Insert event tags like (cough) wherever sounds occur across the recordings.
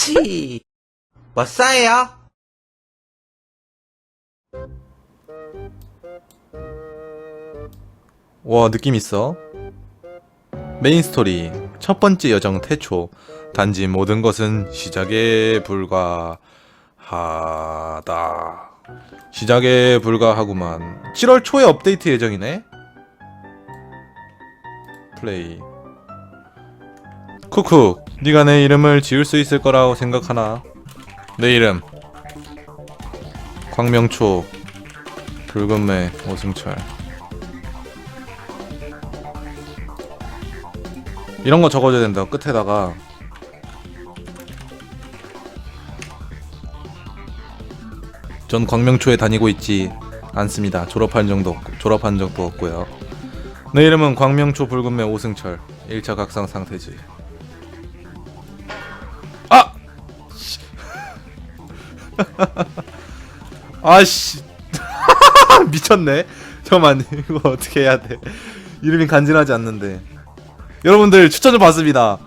치. 뭐 싸요? 와 느낌 있어. 메인 스토리 첫 번째 여정 태초 단지 모든 것은 시작에 불과하다. 시작에 불과하구만. 7월 초에 업데이트 예정이네. 플레이. 쿠쿠, 네가 내 이름을 지을 수 있을 거라고 생각하나? 내 이름 광명초 붉은매 오승철. 이런 거 적어줘야 된다. 끝에다가 전 광명초에 다니고 있지 않습니다. 졸업한 정도 졸업한 적도 없고요. 내 이름은 광명초 붉은매 오승철 1차 각성 상태지. (laughs) 아씨 (laughs) 미쳤네. 잠깐만 이거 어떻게 해야 돼? 이름이 간지나지 않는데. 여러분들 추천 좀 받습니다.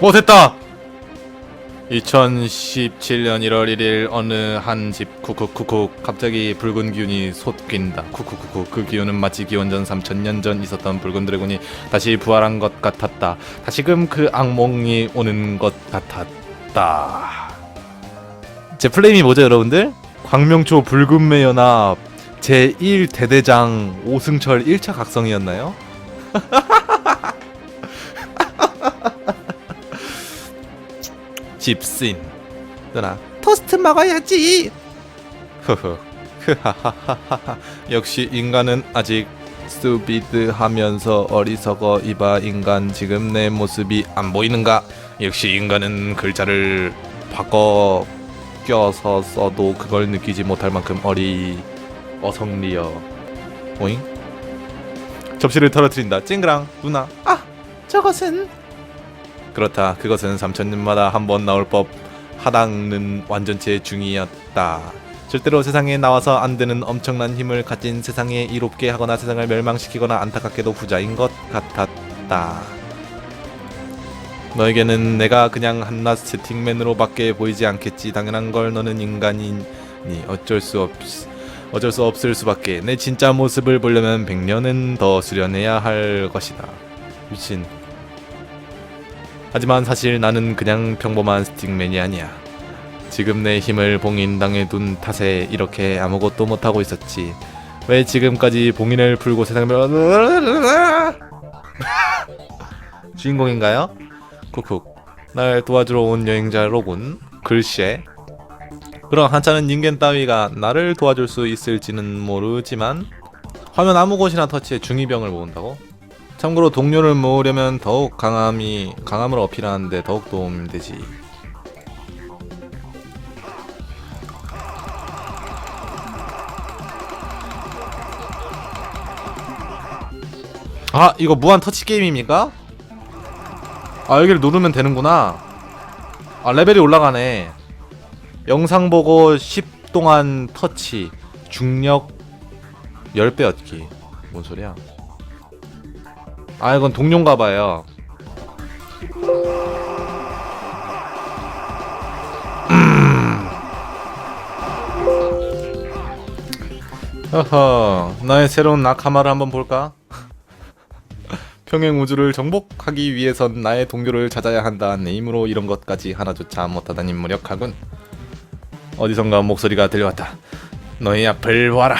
오 됐다. 2017년 1월 1일 어느 한 집 쿠쿠쿠쿠. 갑자기 붉은 기운이 솟긴다. 쿠쿠쿠쿠. 그 기운은 마치 기원전 3000년 전 있었던 붉은 드래곤이 다시 부활한 것 같았다. 다시금 그 악몽이 오는 것 같았다. 제 플레임이 뭐죠 여러분들? 광명초 붉은 매 연합. 제1 대대장 오승철 1차 각성이었나요? (laughs) 집신. 누나 토스트 먹어야지. 흐흐. 역시 인간은 아직 스비드 하면서 어리석어 이봐 인간 지금 내 모습이 안 보이는가? 역시 인간은 글자를 바꿔 껴서 써도 그걸 느끼지 못할 만큼 어리 어성리여 오잉? 접시를 떨어뜨린다. 찡그랑 누나. 아 저것은 그렇다. 그것은 3천년마다 한 번 나올 법 하당는 완전체 중이었다. 절대로 세상에 나와서 안 되는 엄청난 힘을 가진 세상에 이롭게 하거나 세상을 멸망시키거나 안타깝게도 부자인 것 같았다. 너에게는 내가 그냥 한낱 채팅맨으로밖에 보이지 않겠지. 당연한 걸 너는 인간이니 어쩔 수 없. 어쩔 수 없을 수밖에. 내 진짜 모습을 보려면 100년은 더 수련해야 할 것이다. 미친. 하지만 사실 나는 그냥 평범한 스틱맨이 아니야. 지금 내 힘을 봉인당해 둔 탓에 이렇게 아무것도 못하고 있었지. 왜 지금까지 봉인을 풀고 세상을 (laughs) 주인공인가요? 쿡쿡 날 도와주러 온 여행자로군. 글쎄. 그럼 한차는 인간 따위가 나를 도와줄 수 있을지는 모르지만 화면 아무 곳이나 터치해 중이병을 모은다고? 참고로 동료를 모으려면 더욱 강함이 강함을 어필하는데 더욱 도움이 되지. 아 이거 무한 터치 게임입니까? 아 여기를 누르면 되는구나. 아 레벨이 올라가네. 영상 보고 10 동안 터치 중력 10배 얻기. 뭔 소리야? 아 이건 동료인가 봐요. 허허 나의 새로운 낙하마를 한번 볼까? 평행 우주를 정복하기 위해선 나의 동료를 찾아야 한다. 내 힘으로 이런 것까지 하나조차 못하다니 무력하군. 어디선가 목소리가 들려왔다. 너희 앞을 봐라.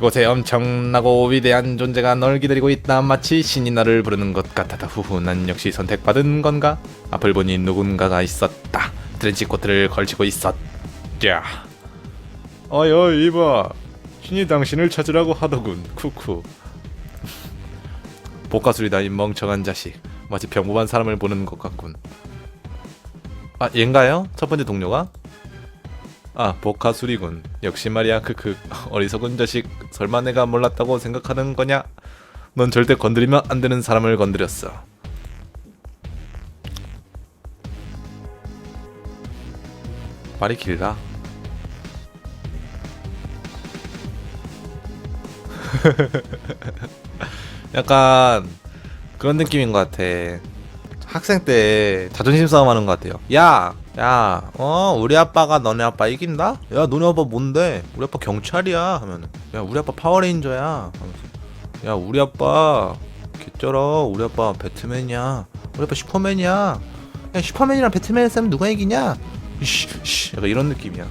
그곳에 엄청나고 위대한 존재가 널 기다리고 있다. 마치 신이 나를 부르는 것 같았다. 후후, 난 역시 선택받은 건가? 앞을 보니 누군가가 있었다. 트렌치 코트를 걸치고 있었다. 어여 이봐, 신이 당신을 찾으라고 하더군. 쿠쿠. (laughs) 복가술이다 이 멍청한 자식. 마치 평범한 사람을 보는 것 같군. 아, 얘인가요? 첫 번째 동료가? 아 보카수리군. 역시 말이야 크크 어리석은 자식 설마 내가 몰랐다고 생각하는 거냐? 넌 절대 건드리면 안 되는 사람을 건드렸어. 말이 길다. (laughs) 약간 그런 느낌인 것 같아. 학생 때 자존심 싸움 하는 것 같아요. 야! 야, 어, 우리 아빠가 너네 아빠 이긴다? 야, 너네 아빠 뭔데? 우리 아빠 경찰이야. 하면은. 야, 우리 아빠 파워레인저야. 하면서. 야, 우리 아빠 개쩔어. 우리 아빠 배트맨이야. 우리 아빠 슈퍼맨이야. 야, 슈퍼맨이랑 배트맨 쌤면 누가 이기냐? 이씨, 씨. 약간 이런 느낌이야.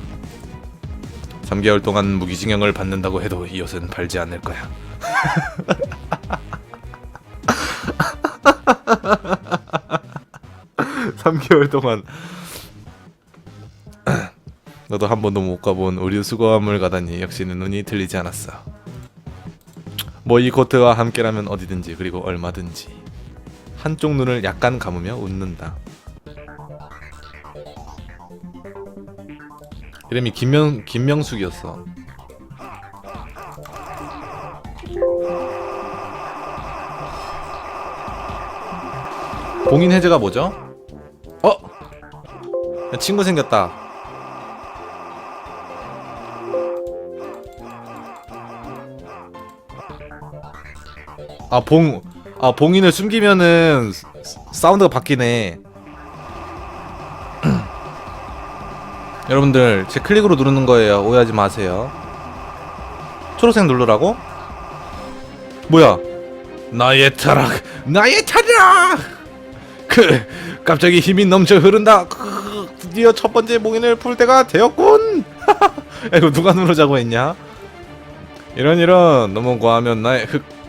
3개월 동안 무기징역을 받는다고 해도 이 옷은 팔지 않을 거야. (laughs) 3개월 동안 너도 한 번도 못 가본 우리 수거함을 가다니 역시는 눈이 틀리지 않았어. 뭐 이 코트와 함께라면 어디든지 그리고 얼마든지 한쪽 눈을 약간 감으며 웃는다. 이름이 김명 김명숙이었어. 봉인 해제가 뭐죠? 어? 친구 생겼다. 아, 봉. 아, 봉인을 숨기면은 사운드가 바뀌네. (clears throat) 여러분들, 제 클릭으로 누르는 거예요. 오해하지 마세요. 초록색 누르라고? 뭐야? 나의 타락! 나의 타락! (laughs) 그, 갑자기 힘이 넘쳐 흐른다. 그, 드디어 첫 번째 봉인을 풀 때가 되었군! (laughs) 이거 누가 누르자고 했냐? 이런 이런 너무 과하면 나의 흑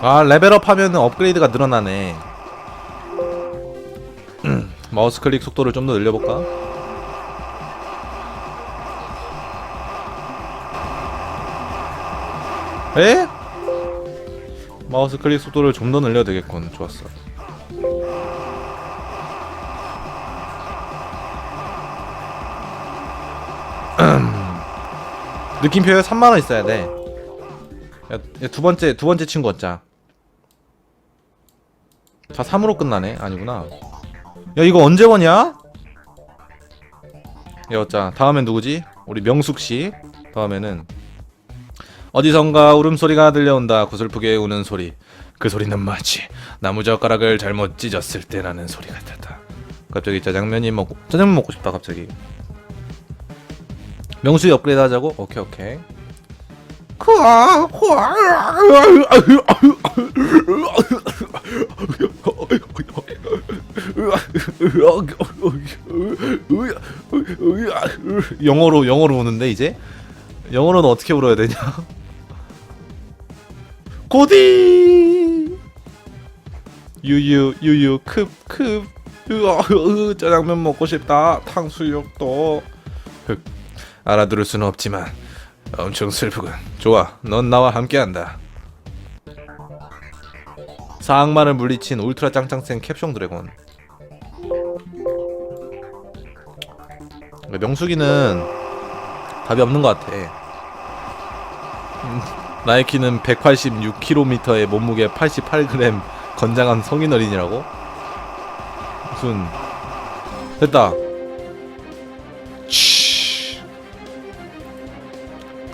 아 레벨업 하면은 업그레이드가 늘어나네. (clears throat) 마우스 클릭 속도를 좀 더 늘려볼까? 에? 마우스 클릭 속도를 좀 더 늘려야 되겠군. 좋았어. (clears throat) 느낌표에 3만원 있어야 돼. 야, 야, 두 번째 두 번째 친구 얻자. 자 3으로 끝나네. 아니구나. 야 이거 언제 오냐? 여자 다음엔 누구지? 우리 명숙씨. 다음에는 어디선가 울음소리가 들려온다. 고슬프게 우는 소리. 그 소리는 마치 나무젓가락을 잘못 찢었을 때 나는 소리 같았다. 갑자기 짜장면이 먹고 짜장면 먹고 싶다 갑자기. 명수 업그레이드 하자고? 오케이 오케이. 영어로 영어로 우는데 이제? 영어로는 어떻게 울어야 되냐? 고디! 유유 유유 급급. 으어 짜장면 먹고 싶다. 탕수육도. 흑. 알아들을 수는 없지만 엄청 슬프군. 좋아, 넌 나와 함께한다. 사악마를 물리친 울트라 짱짱생 캡숑 드래곤. 명숙이는 답이 없는 것 같아. 음, 나이키는 186km의 몸무게 88g 건장한 성인 어린이라고? 무슨 됐다.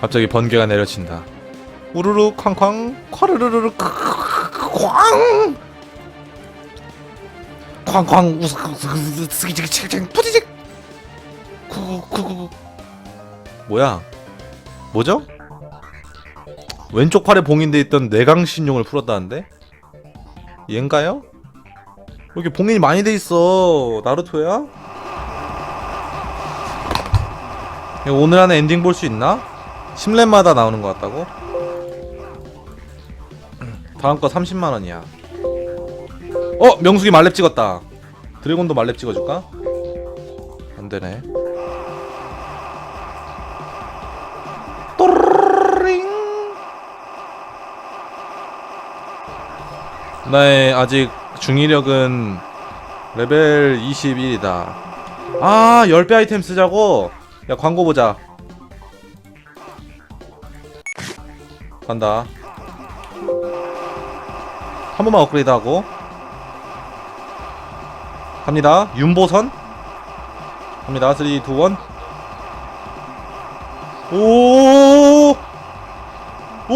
갑자기 번개가 내려친다. 우르르 쾅쾅 콰르르르 쾅쾅 쾅쾅 우스스기지기칭칭 푸지직 쿠쿠쿠 뭐야? 뭐죠? 왼쪽 팔에 봉인돼 있던 내강 신용을 풀었다는데? 얘인가요? 이렇게 봉인이 많이 돼 있어 나루토야? 오늘 안에 엔딩 볼 수 있나? 10렙마다 나오는 것 같다고? 다음 거 30만원이야 어! 명숙이 말렙 찍었다 드래곤도 말렙 찍어줄까? 안되네 또르링 나의 아직 중이력은 레벨 21이다 아 10배 아이템 쓰자고? 야 광고 보자 간다. 한 번만 업그레이드 하고. 갑니다. 윤보선. 갑니다. 3, 2, 1. 오! 오!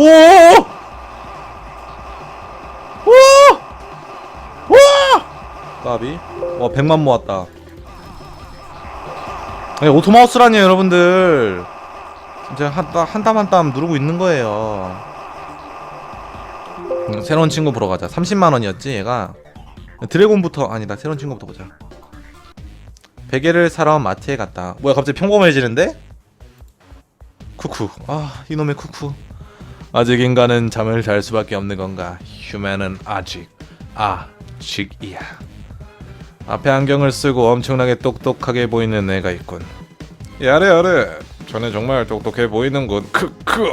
오! 와! 까비. 와, 100만 모았다. 아니, 오토마우스라니요, 여러분들. 진짜 한, 땀- 한 땀 누르고 있는 거예요. 음, 새로운 친구 보러 가자. 30만 원이었지, 얘가. 드래곤부터 아니다. 새로운 친구부터 보자. 베개를 사러 마트에 갔다. 뭐야, 갑자기 평범해지는데? 쿠쿠. 아, 이놈의 쿠쿠. 아직 인간은 잠을 잘 수밖에 없는 건가? 휴맨은 아직 아직이야. 앞에 안경을 쓰고 엄청나게 똑똑하게 보이는 애가 있군. 야래 야래. 전에 정말 똑똑해 보이는군. 크크.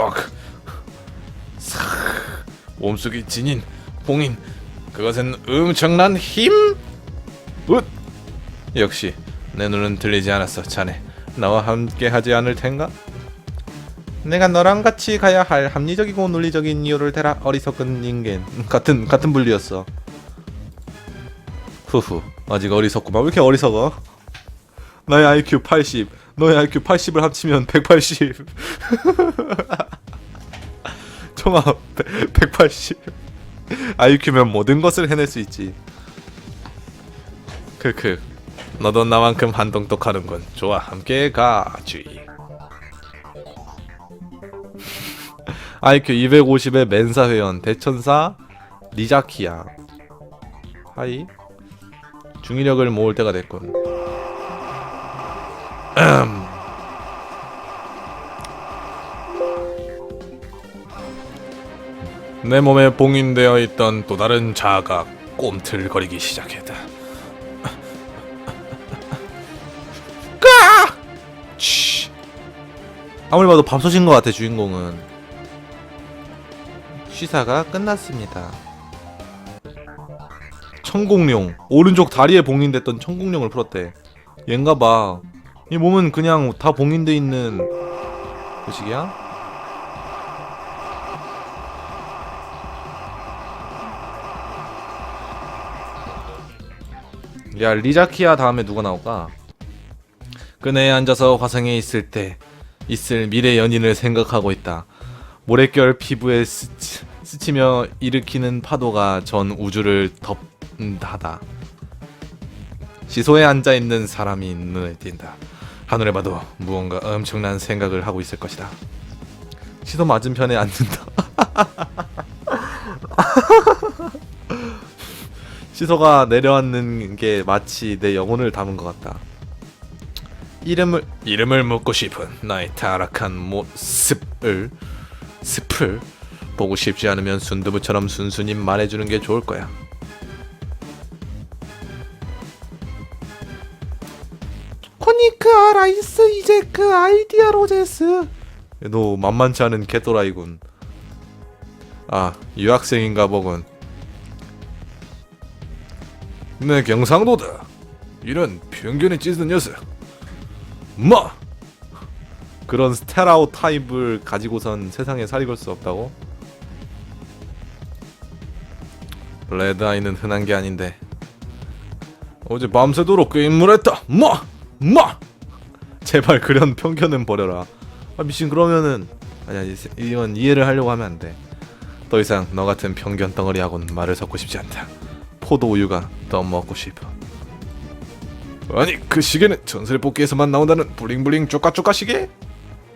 사. 몸속이 지닌 봉인. 그것은 엄청난 힘. 웃. 역시 내 눈은 들리지 않았어. 자네 나와 함께 하지 않을 텐가? 내가 너랑 같이 가야 할 합리적이고 논리적인 이유를 대라 어리석은 인간 같은 같은 분류였어. 후후 아직 어리석구만 왜 이렇게 어리석어? 나의 IQ 80 너의 IQ 80을 합치면 180 총합 180 IQ면 모든 것을 해낼 수 있지. 크크. 너도 나만큼 한동똑하는군 좋아. 함께 가지. IQ 250의 멘사 회원 대천사 리자키야. 하이. 중의력을 모을 때가 됐군 음. (clears throat) 내 몸에 봉인되어 있던 또 다른 자아가 꼼틀거리기 시작했다 (laughs) 까! 치. 아무리 봐도 밥솥인 것 같아 주인공은 시사가 끝났습니다. 천공룡 오른쪽 다리에 봉인됐던 천공룡을 풀었대. 얘인가 봐. 이 몸은 그냥 다 봉인돼 있는 그식이야? 야 리자키아 다음에 누가 나올까? 그네에 앉아서 화성에 있을 때 있을 미래 연인을 생각하고 있다. 모래결 피부에 스치, 스치며 일으키는 파도가 전 우주를 덮는다다. 시소에 앉아 있는 사람이 눈에 띈다. 하늘에 봐도 무언가 엄청난 생각을 하고 있을 것이다. 시소 맞은편에 앉는다. (laughs) 시소가 내려앉는 게 마치 내 영혼을 담은 것 같다. 이름을 이름을 묻고 싶은 나의 타락한 모습을 습을 보고 싶지 않으면 순두부처럼 순순히 말해주는 게 좋을 거야. 코니크 아라이스 이제 그 아이디어 로제스. 너 만만치 않은 개또라이군. 아 유학생인가 보군. 내 경상도다. 이런 편견에 찢은 녀석. 뭐? 그런 스테라오 타입을 가지고선 세상에 살이 걸 수 없다고? 레드아이는 흔한 게 아닌데 어제 밤새도록 게임을 했다 뭐? 뭐? 제발 그런 편견은 버려라 아 미친 그러면은 아니야 이- 이건 이해를 하려고 하면 안 돼 더 이상 너 같은 편견 덩어리하고는 말을 섞고 싶지 않다 포도 우유가 더 먹고 싶어 아니 그 시계는 전설 뽑기에서만 나온다는 블링블링 쪼까쪼까 시계?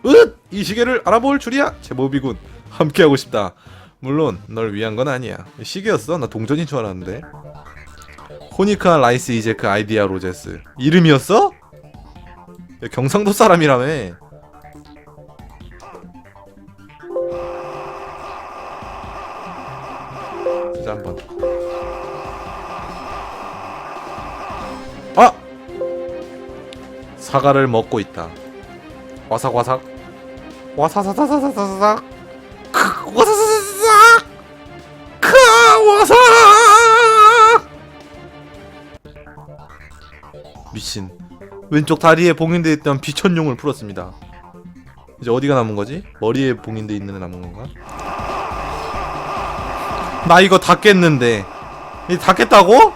으! 이 시계를 알아볼 줄이야 제법이군 함께하고 싶다 물론 널 위한 건 아니야 시계였어? 나 동전인 줄 알았는데 호니카 라이스 이제 그 아이디아 로제스 이름이었어? 야, 경상도 사람이라네. 진짜 한 번. 아! 사과를 먹고 있다. 와삭와삭. 와사사사사사사삭. 크! 와사사사사. 크! 와삭! 미친. 왼쪽 다리에 봉인돼 있던 비천용을 풀었습니다 이제 어디가 남은 거지? 머리에 봉인돼 있는 애 남은 건가? 나 이거 다 깼는데 이다 깼다고?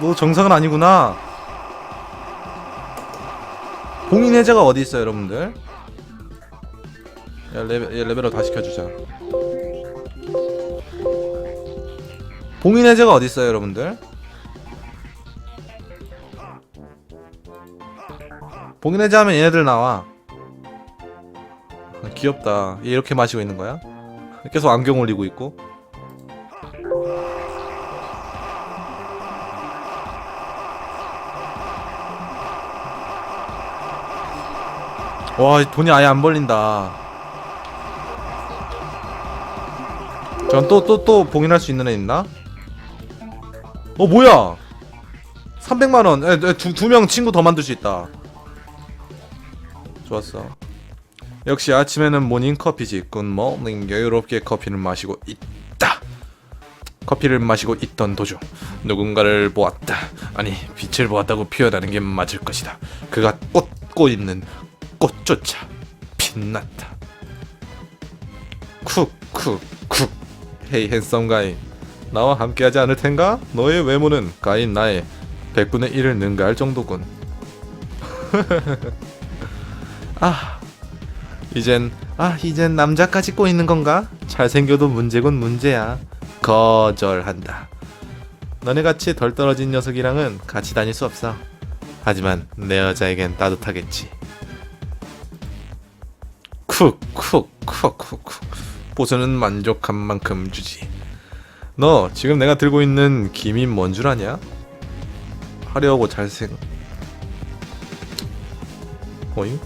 너 정상은 아니구나 봉인 해제가 어디 있어요 여러분들? 야 레벨, 얘 레벨업 다 시켜주자 봉인 해제가 어디 있어요 여러분들? 봉인 해제 하면 얘네들 나와. 아, 귀엽다. 얘 이렇게 마시고 있는 거야? 계속 안경 올리고 있고. 와 돈이 아예 안 벌린다. 전 또 또 또 봉인할 수 있는 애 있나? 어 뭐야? 300만원. 두명 친구 더 만들 수 있다 좋았어. 역시 아침에는 모닝커피지 굿모닝 여유롭게 커피를 마시고 있다. 커피를 마시고 있던 도중 누군가를 보았다. 아니 빛을 보았다고 표현하는 게 맞을 것이다. 그가 꽂고 있는 꽃조차 빛났다. 쿡쿡쿡. 헤이 핸섬 가이 나와 함께하지 않을 텐가? 너의 외모는 가인 나의 100분의 1을 능가할 정도군 (laughs) 아 이젠 아 이젠 남자까지 꼬이는 건가? 잘생겨도 문제군 문제야. 거절한다. 너네같이 덜 떨어진 녀석이랑은 같이 다닐 수 없어. 하지만 내 여자에겐 따뜻하겠지. 쿡쿡쿡쿡쿡. 보스는 만족한 만큼 주지. 너 지금 내가 들고 있는 김이 뭔 줄 아냐? 화려하고 잘생. 어잉?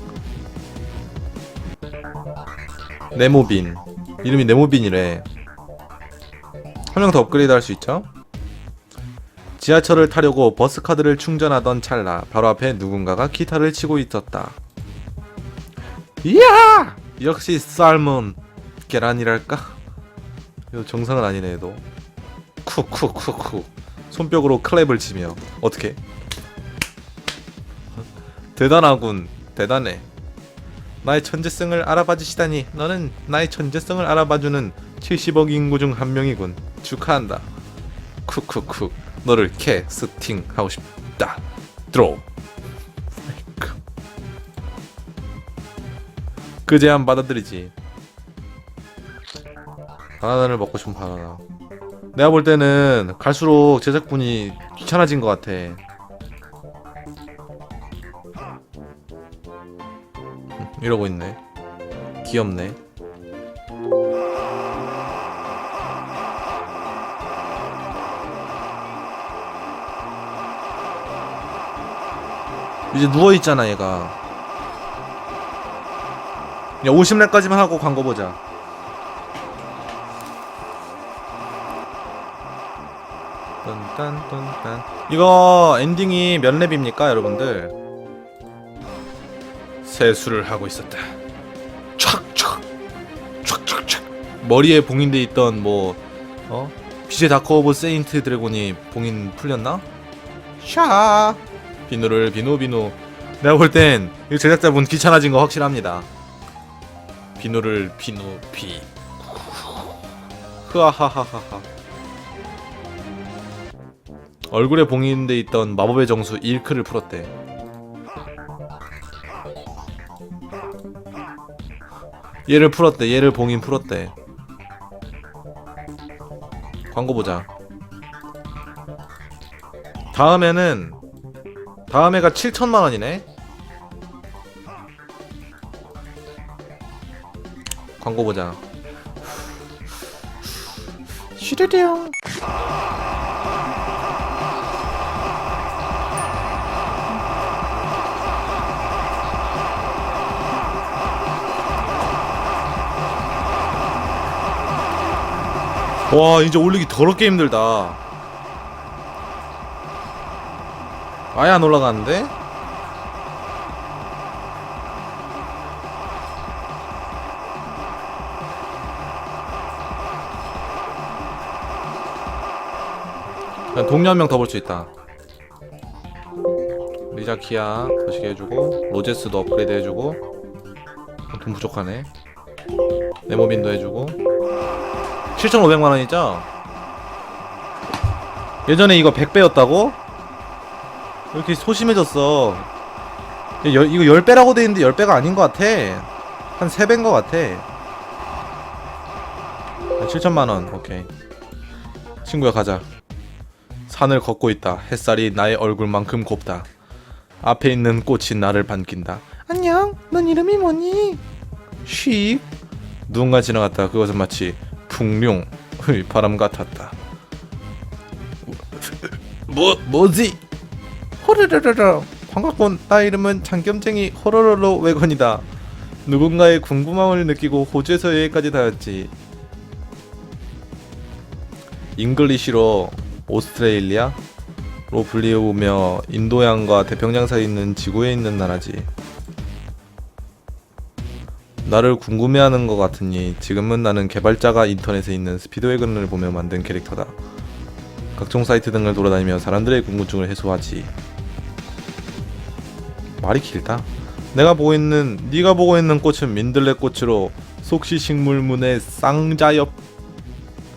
네모빈 이름이 네모빈이래 한 명 더 업그레이드 할 수 있죠? 지하철을 타려고 버스 카드를 충전하던 찰나 바로 앞에 누군가가 기타를 치고 있었다 이야! 역시 쌀몬 계란이랄까? 이거 정상은 아니네 너 쿡쿡쿡쿡 손뼉으로 클랩을 치며 어떻게? 대단하군 대단해 나의 천재성을 알아봐 주시다니 너는 나의 천재성을 알아봐주는 70억 인구 중 한 명이군. 축하한다. 쿡쿡쿡. 너를 캐스팅 하고 싶다. 드로우. 그 제안 받아들이지. 바나나를 먹고 싶은 바나나. 내가 볼 때는 갈수록 제작분이 귀찮아진 것 같아 이러고 있네. 귀엽네. 이제 누워있잖아 얘가. 야 50렙까지만 하고 광고 보자. 딴딴딴딴. 이거 엔딩이 몇 렙입니까 여러분들 세수를 하고 있었다. 촥촥 촥촥촥. 머리에 봉인돼 있던 뭐 어? 빛의 다크 오브 세인트 드래곤이 봉인 풀렸나? 샤! 비누를 비누 비누. 내가 볼땐이 제작자분 귀찮아진 거 확실합니다. 비누를 비누 비. 흐아하하하하. 얼굴에 봉인돼 있던 마법의 정수 일크를 풀었대. 얘를 풀었대. 얘를 봉인 풀었대. 광고 보자. 다음에는 다음에가 7천만 원이네. 광고 보자. (laughs) 슈르령. 와 이제 올리기 더럽게 힘들다. 아예 안 올라가는데? 동료 한 명 더 볼 수 있다. 리자키아 거시게 해주고 로제스도 업그레이드 해주고 돈 부족하네. 네모빈도 해주고 7,500만 원이죠? 예전에 이거 100배였다고? 이렇게 소심해졌어? 야, 열- 이거 10배라고 돼 있는데 10배가 아닌 것 같아. 한 3배인 것 같아. 7천만 원. 오케이. 친구야 가자. 산을 걷고 있다. 햇살이 나의 얼굴만큼 곱다. 앞에 있는 꽃이 나를 반긴다. 안녕. 넌 이름이 뭐니? 쉭 누군가 지나갔다. 그것은 마치 풍룡의 바람 같았다. 뭐 뭐지? 호르르르르. 반갑군 나 이름은 장겸쟁이 호로로로 외건이다. 누군가의 궁금함을 느끼고 호주에서 여기까지 다녔지. 잉글리시로 오스트레일리아 로 불리우며 인도양과 태평양 사이에 있는 지구에 있는 나라지 나를 궁금해하는 것 같으니 지금은 나는 개발자가 인터넷에 있는 스피드웨건을 보며 만든 캐릭터다. 각종 사이트 등을 돌아다니며 사람들의 궁금증을 해소하지. 말이 길다. 내가 보고 있는 네가 보고 있는 꽃은 민들레 꽃으로 속시 식물문의 쌍자엽.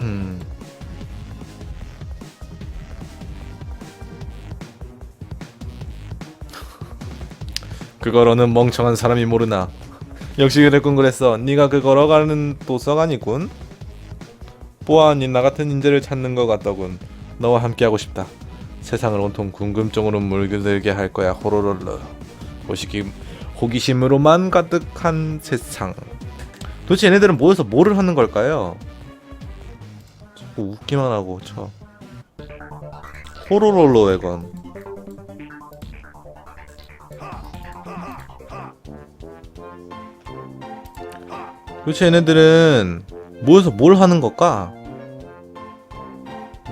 음. (laughs) 그거로는 멍청한 사람이 모르나 역시 그랬군 그랬어. 네가 그 걸어가는 도서관이군. 보아하니 나 같은 인재를 찾는 것 같더군. 너와 함께하고 싶다. 세상을 온통 궁금증으로 물들게 할 거야 호로롤러 호시기, 호기심으로만 가득한 세상. 도대체 얘네들은 모여서 뭐를 하는 걸까요? 웃기만 하고 저. 호로롤러 외건 도대체 얘네들은 모여서 뭘 하는 걸까?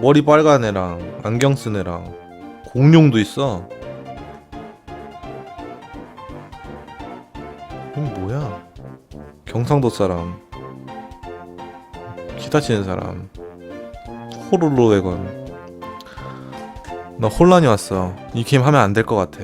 머리 빨간 애랑 안경 쓴 애랑 공룡도 있어. 이건 뭐야? 경상도 사람, 기타 치는 사람, 호로로 외건. 나 혼란이 왔어. 이 게임 하면 안 될 것 같아.